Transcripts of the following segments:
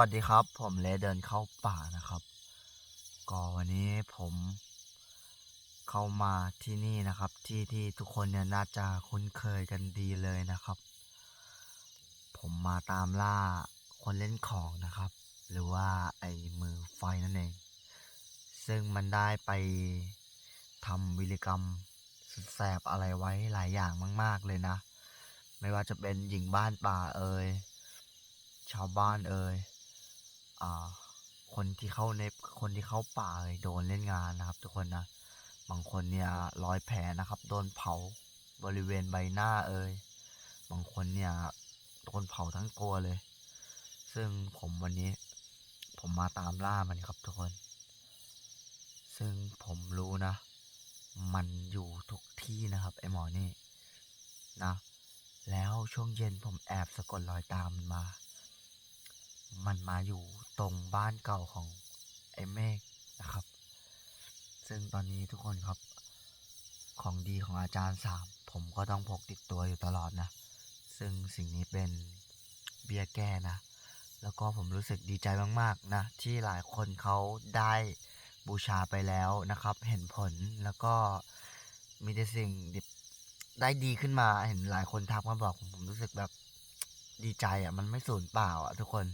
สวัสดีครับ ผมเลเดินเข้าป่านะครับ ก็วันนี้ผมเข้ามาที่นี่นะครับ ที่ที่ทุกคนเนี่ยน่าจะคุ้นเคยกันดีเลยนะครับ ผมมาตามล่าคนเล่นของนะครับ หรือว่าไอ้มือไฟนั่นเอง ซึ่งมันได้ไปทำวิรกรรมสุดแสบอะไรไว้หลายอย่างมาก ๆเลยนะ ไม่ว่าจะเป็นหญิงบ้านป่าเอ่ยชาวบ้านเอ่ย คนที่เข้าในคนที่เข้าป่าเอ่ยโดนเล่นงานนะครับ ทุกคนนะบางคนเนี่ยรอยแผลนะครับ โดนเผาบริเวณใบหน้าเอ่ยบางคนเนี่ยโดนเผาทั้งตัวเลย ซึ่งผมวันนี้ผมมาตามล่ามันครับทุกคน ซึ่งผมรู้นะ มันอยู่ทุกที่นะครับ ไอหมอนี่นะ แล้วช่วงเย็นผมแอบสะกดรอยตามมันมา มันมาอยู่ ตรงบ้านเก่าของไอ้เมฆนะครับ ซึ่งตอนนี้ทุกคนครับของดีของอาจารย์สามผมก็ต้องพกติดตัวอยู่ตลอดนะ ซึ่งสิ่งนี้เป็นเบี้ยแก้นะ แล้วก็ผมรู้สึกดีใจมากๆนะ ที่หลายคนเขาได้บูชาไปแล้วนะครับ เห็นผลแล้วก็มีแต่สิ่งดีได้ดีขึ้นมาเห็นหลายคนทักมาบอกผมผมรู้สึกแบบดีใจอะมันไม่สูญเปล่าอะทุกคน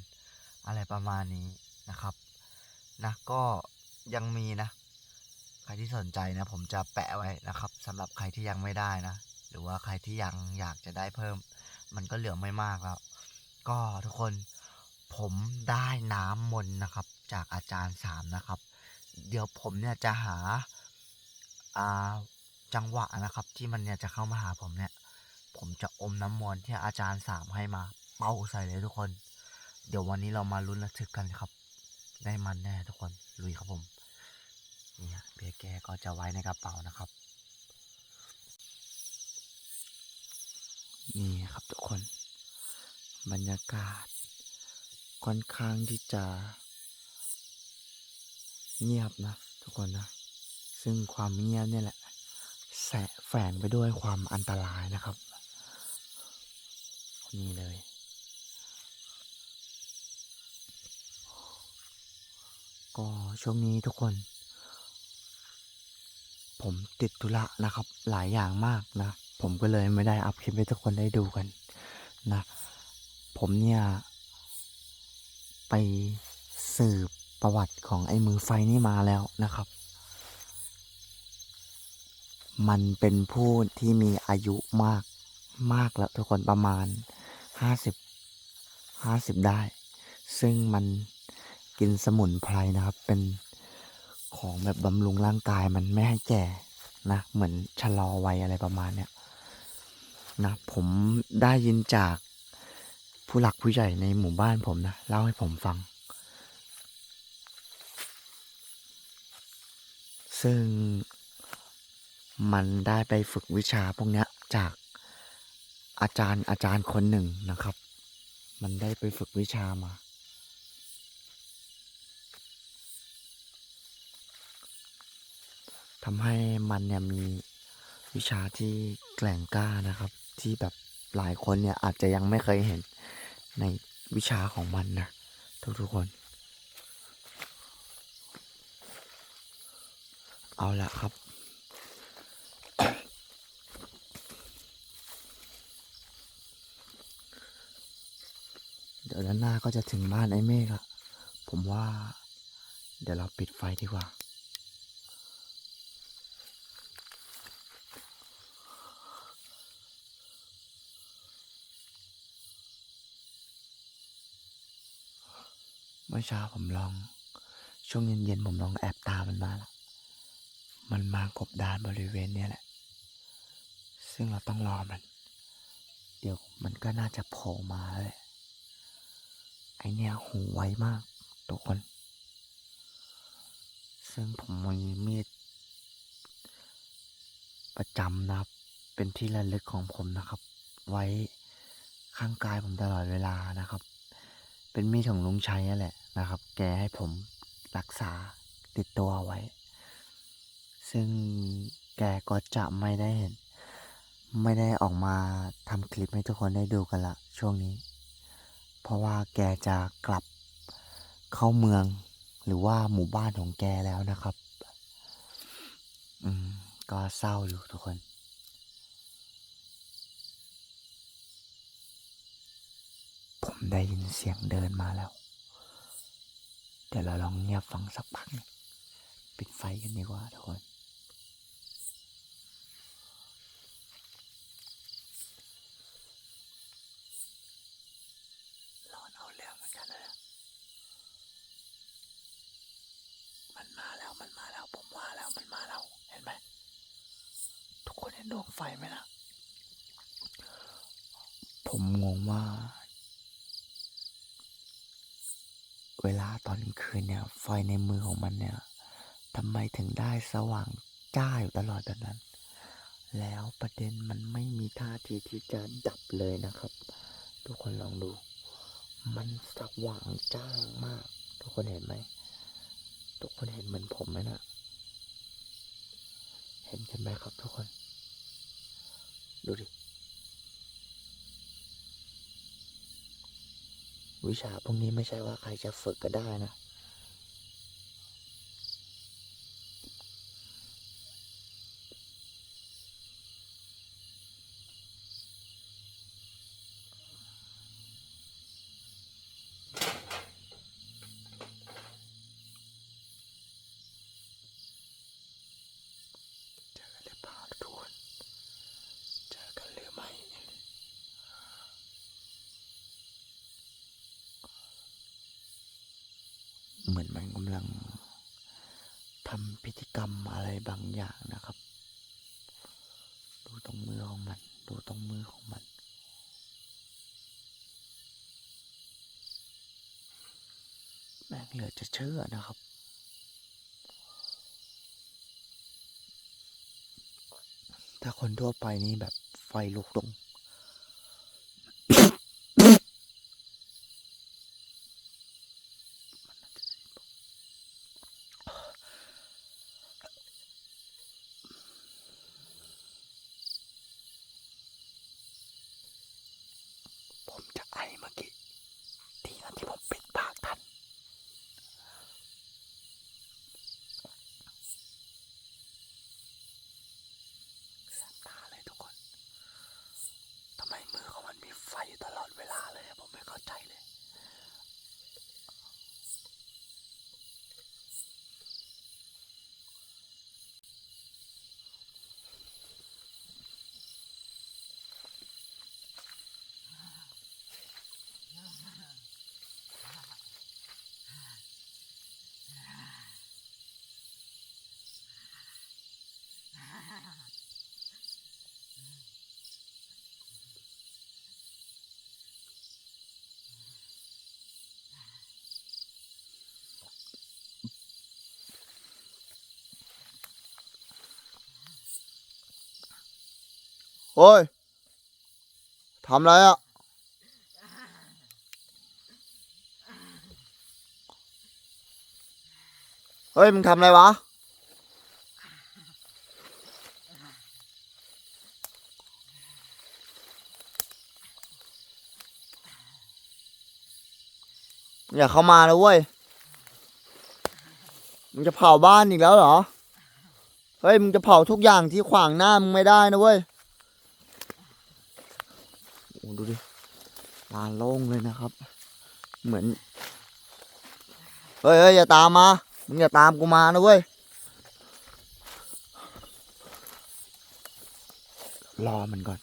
อะไรประมาณนี้นะครับนะก็ยังมีนะ ใครที่สนใจนะ ผมจะแปะไว้นะครับสำหรับใครที่ยังไม่ได้นะ หรือว่าใครที่ยังอยากจะได้เพิ่ม มันก็เหลือไม่มากแล้ว ก็ทุกคนผมได้น้ำมนต์นะครับ จากอาจารย์สามนะครับ เดี๋ยวผมเนี่ยจะหาอาจังหวะนะครับ ที่มันเนี่ยจะเข้ามาหาผมเนี่ย ผมจะอมน้ำมนต์ที่อาจารย์สามให้มา เป้าใส่เลยทุกคน เดี๋ยววันนี้เรามาลุ้นระทึกกันครับ ได้มันแน่ทุกคนลุยครับผมเนี่ยเบียร์แกก็จะไว้ในกระเป๋านะครับ นี่ครับทุกคน บรรยากาศ ค่อนข้างที่จะ เงียบนะ ทุกคนนะ ซึ่งความเงียบเนี่ยแหละแสแฝงไปด้วยความอันตรายนะครับ นี่เลย ก็ช่วงนี้ทุกคน ผมติดธุระนะครับ หลายอย่างมากนะ ผมก็เลยไม่ได้อัพคลิปให้ทุกคนได้ดูกันนะ ผมเนี่ย ไปสืบประวัติของไอ้มือไฟนี่มาแล้วนะครับ มันเป็นผู้ที่มีอายุมากมากแล้วทุกคนประมาณห้าสิบห้าสิบได้ ซึ่งมัน กินสมุนไพรนะครับ เป็นของแบบบำรุงร่างกายมันไม่ให้แก่นะ เหมือนชะลอวัยอะไรประมาณเนี้ยนะผมได้ยินจากผู้หลักผู้ใหญ่ในหมู่บ้านผมนะ เล่าให้ผมฟัง ซึ่งมันได้ไปฝึกวิชาพวกเนี้ยจากอาจารย์อาจารย์คนหนึ่งนะครับ มันได้ไปฝึกวิชามา ทำให้มันเนี่ยมีวิชาที่แกล่งกล้านะครับ ที่แบบหลายคนเนี่ยอาจจะยังไม่เคยเห็นในวิชาของมันนะทุกๆคน เอาละครับ เดี๋ยวด้านหน้าก็จะถึงบ้านไอ้เมฆละผมว่า เดี๋ยวเราปิดไฟดีกว่า มื่อเช้าผมลอง ช่วงเย็นๆผมลองแอบตามมันมาล้วมันมากบดานบริเวณเนี้ยแหละ ซึ่งเราต้องรอมัน เดี๋ยวมันก็น่าจะโผล่มาเลยไอเนี่ยหูไวมากทุกคน ซึ่งผมมีมีดประจำนะครับ เป็นที่ระลึกของผมนะครับ ไว้ข้างกายผมตลอดเวลานะครับ เป็นมีดของลุงชัยนั่นแหละ นะครับ แกให้ผมรักษาติดตัวไว้ ซึ่งแกก็จะไม่ได้เห็น ไม่ได้ออกมาทำคลิปให้ทุกคนได้ดูกันละช่วงนี้ เพราะว่าแกจะกลับเข้าเมืองหรือว่าหมู่บ้านของแกแล้วนะครับ อืม ก็เศร้าอยู่ทุกคนผมได้ยินเสียงเดินมาแล้ว ดี๋ยวเราลองเงียบฟังสักพักหนึ่งปิดไฟกันดีกว่าทุกคนร้อนเอาเรื่องเหมือนกันนะมันมาแล้วมันมาแล้วผมว่าแล้วมันมาแล้วเห็นไหมทุกคนเห็นดวงไฟไหมล่ะ ผมงงว่า เวลาตอนกลางคืนเนี่ย ไฟในมือของมันเนี่ยทำไมถึงได้สว่างจ้าอยู่ตลอดแบบนั้น แล้วประเด็นมันไม่มีท่าทีที่จะดับเลยนะครับ ทุกคนลองดู มันสว่างจ้ามาก ทุกคนเห็นไหม ทุกคนเห็นเหมือนผมไหมนะเห็นกันไหมครับทุกคน ดูดิ วิชาพวกนี้ไม่ใช่ว่าใครจะฝึกก็ได้นะ เจอกันหรือเปล่าทุกคนเจอกันหรือไม่ เหมือนกำลังทำพิธีกรรมอะไรบางอย่างนะครับ ดูตรงมือของมัน ดูตรงมือของมัน แม่งเหลือจะเชื่อนะครับถ้าคนทั่วไปนี่แบบไฟลุกลง ผมจะไอเมื่อกี้ทีนั้นที่ผมปิดปากทัน แสบตาเลยทุกคน ทำไมมือของมันมีไฟตลอดเวลาเลยอะผมไม่เข้าใจเลย โอ้ยทำไรอะ เฮ้ย มึงทำอะไรวะ อย่าเข้ามานะเว้ย มึงจะเผาบ้านอีกแล้วเหรอ เฮ้ย มึงจะเผาทุกอย่างที่ขวางหน้ามึงไม่ได้นะเว้ย อ้ดูดิลานโล่งเลยนะครับ เหมือนเฮ้ยเฮ้ยอย่าตามมา มึงอย่าตามกูมานะเว้ย รอมันก่อน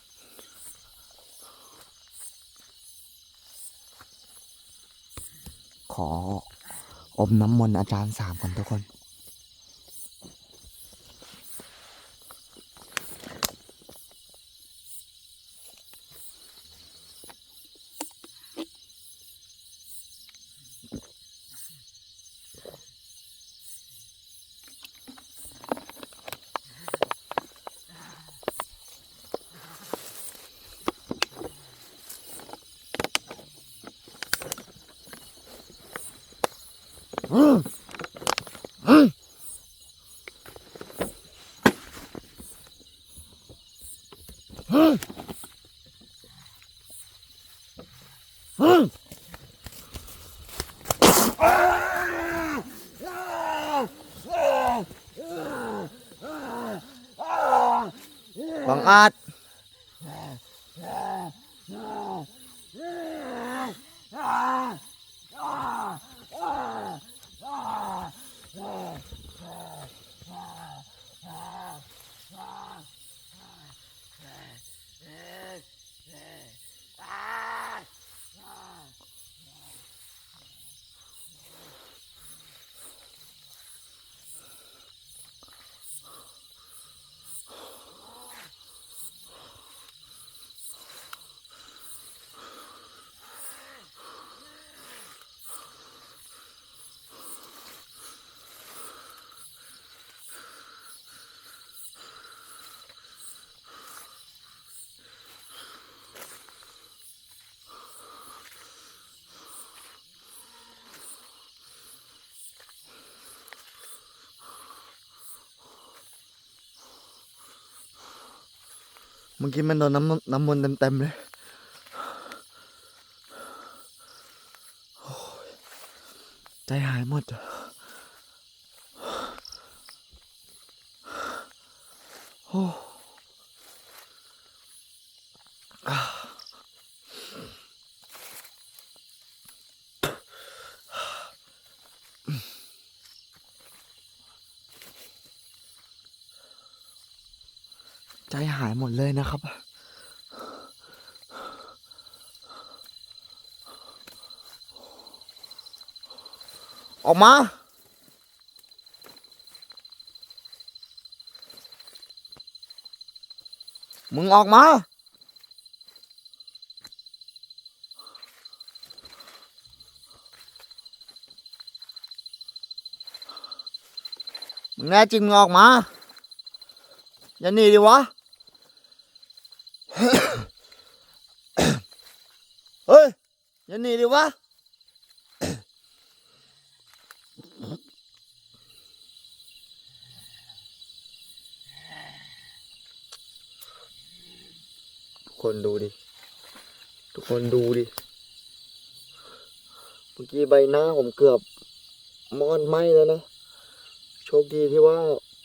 ขออมน้ำมนต์อาจารย์สามก่อนทุกคน Bangat. มื่อกี้มันโดนน้ำน้ำมนต์เต็มๆเลยโอ้ยใจหายหมดโอ้อ่าใจหายหม ดเลยนะครับ ออกมามึงออกมา มึงแน่จริงมึงออกมา อย่าหนีดิวะ เฮ้ย อย่าหนีดิ วะทุกคนดูดิ ทุกคนดูดิ เมื่อกี้ใบหน้าผมเกือบมอนไหมแล้วนะ โชคดีที่ว่า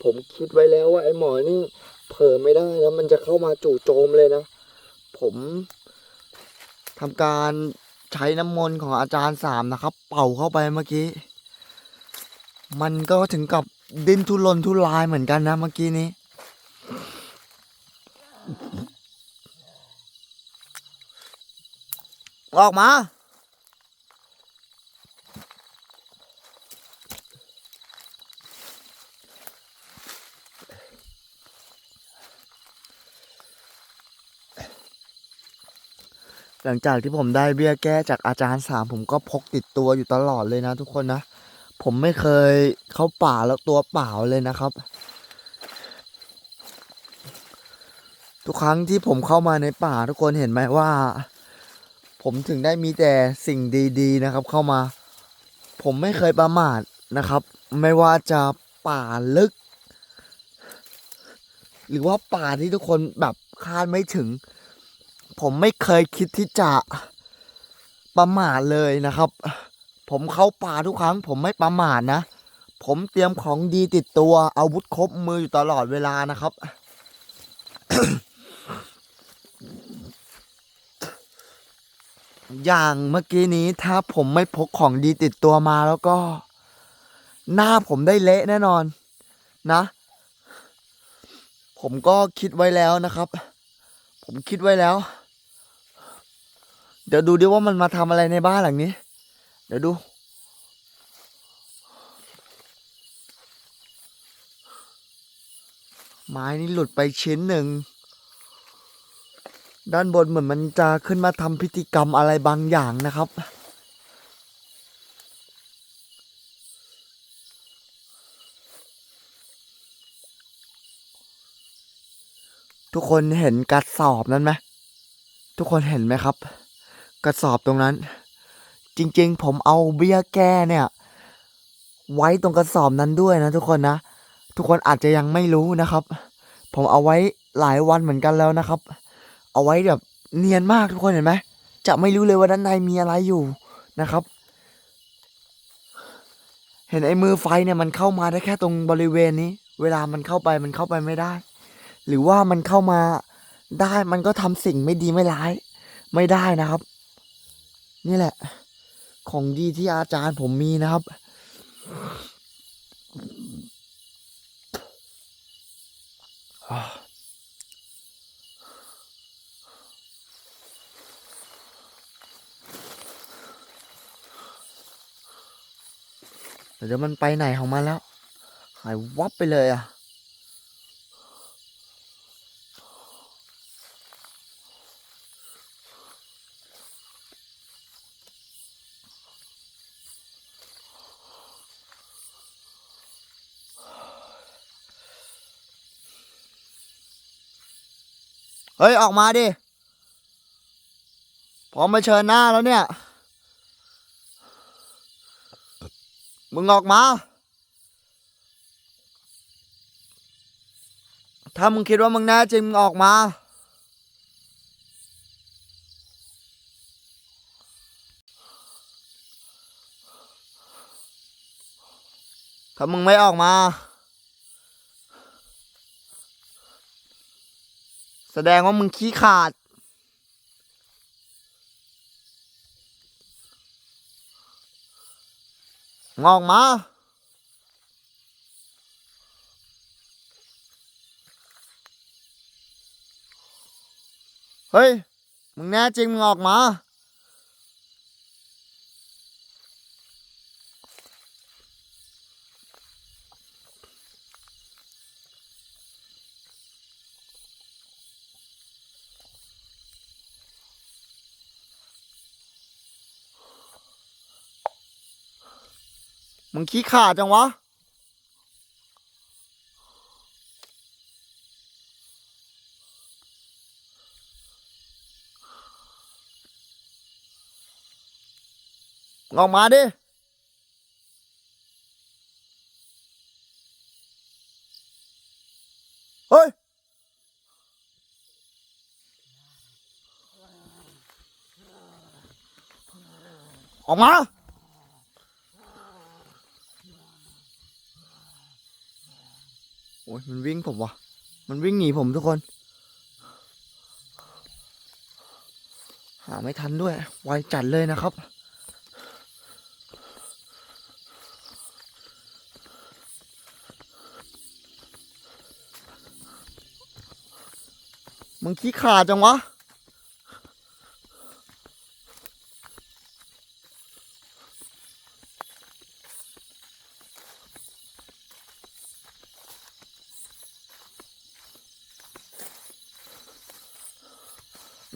ผมคิดไว้แล้วว่าไอ้หมอนี่เผลอไม่ได้แล้วมันจะเข้ามาจู่โจมเลยนะ ผมทำการ ใช้น้ำมนต์ของอาจารย์สามนะครับ เป่าเข้าไปเมื่อกี้ มันก็ถึงกับดิ้นทุรนทุรายเหมือนกันนะเมื่อกี้นี้ ออกมา หลังจากที่ผมได้เบี้ยแก้จากอาจารย์สามผมก็พกติดตัวอยู่ตลอดเลยนะ ทุกคนนะ ผมไม่เคยเข้าป่าแล้วตัวเปล่าเลยนะครับ ทุกครั้งที่ผมเข้ามาในป่าทุกคนเห็นไหมว่า ผมถึงได้มีแต่สิ่งดีๆนะครับ เข้ามา ผมไม่เคยประมาทนะครับ ไม่ว่าจะป่าลึก หรือว่าป่าที่ทุกคนแบบคาดไม่ถึง ผมไม่เคยคิดที่จะประมาทเลยนะครับ ผมเข้าป่าทุกครั้ง ผมไม่ประมาทนะ ผมเตรียมของดีติดตัวอาวุธครบมืออยู่ตลอดเวลานะครับ อย่างเมื่อกี้นี้ถ้าผมไม่พกของดีติดตัวมาแล้วก็ หน้าผมได้เละแน่นอนนะ ผมก็คิดไว้แล้วนะครับ ผมคิดไว้แล้ว เดี๋ยวดูดิว่ามันมาทำอะไรในบ้านหลังนี้ เดี๋ยวดู ไม้นี่หลุดไปชิ้นหนึ่ง ด้านบนเหมือนมันจะขึ้นมาทำพิธีกรรมอะไรบางอย่างนะครับทุกคนเห็นกระสอบนั้นไหม ทุกคนเห็นไหมครับ กระสอบตรงนั้น จริงๆ ผมเอาเบี้ยแก้เนี่ย ไว้ตรงกระสอบนั้นด้วยนะทุกคนนะ ทุกคนอาจจะยังไม่รู้นะครับ ผมเอาไว้หลายวันเหมือนกันแล้วนะครับ เอาไว้แบบเนียนมากทุกคนเห็นไหมจะไม่รู้เลยว่าด้านในมีอะไรอยู่นะครับ เห็นไอ้มือไฟเนี่ยมันเข้ามาได้แค่ตรงบริเวณนี้ เวลามันเข้าไปมันเข้าไปไม่ได้ หรือว่ามันเข้ามาได้มันก็ทำสิ่งไม่ดีไม่ร้าย ไม่ได้นะครับ นี่แหละ ของดีที่อาจารย์ผมมีนะครับ เดี๋ยวมันไปไหนของมันแล้ว หายวับไปเลยอะ เฮ้ย ออกมาดิ พร้อมมาเชิญหน้าแล้วเนี่ย มึงออกมา ถ้ามึงคิดว่ามึงแน่จริงมึงออกมาถ้ามึงไม่ออกมา แสดงว่ามึงขี้ขาด งอกมาเฮ้ย มึงแน่จริงมึงออกมา มึงขี้ขาดจังวะออกมาดิ เฮ้ย ออกมา อ้ยมันวิ่งผมวะมันวิ่งหนีผมทุกคน หาไม่ทันด้วย ไวจัดเลยนะครับ มึงขี้ขาดจังวะ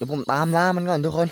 เดี๋ยวผม ตามล่ามันก่อนทุกคน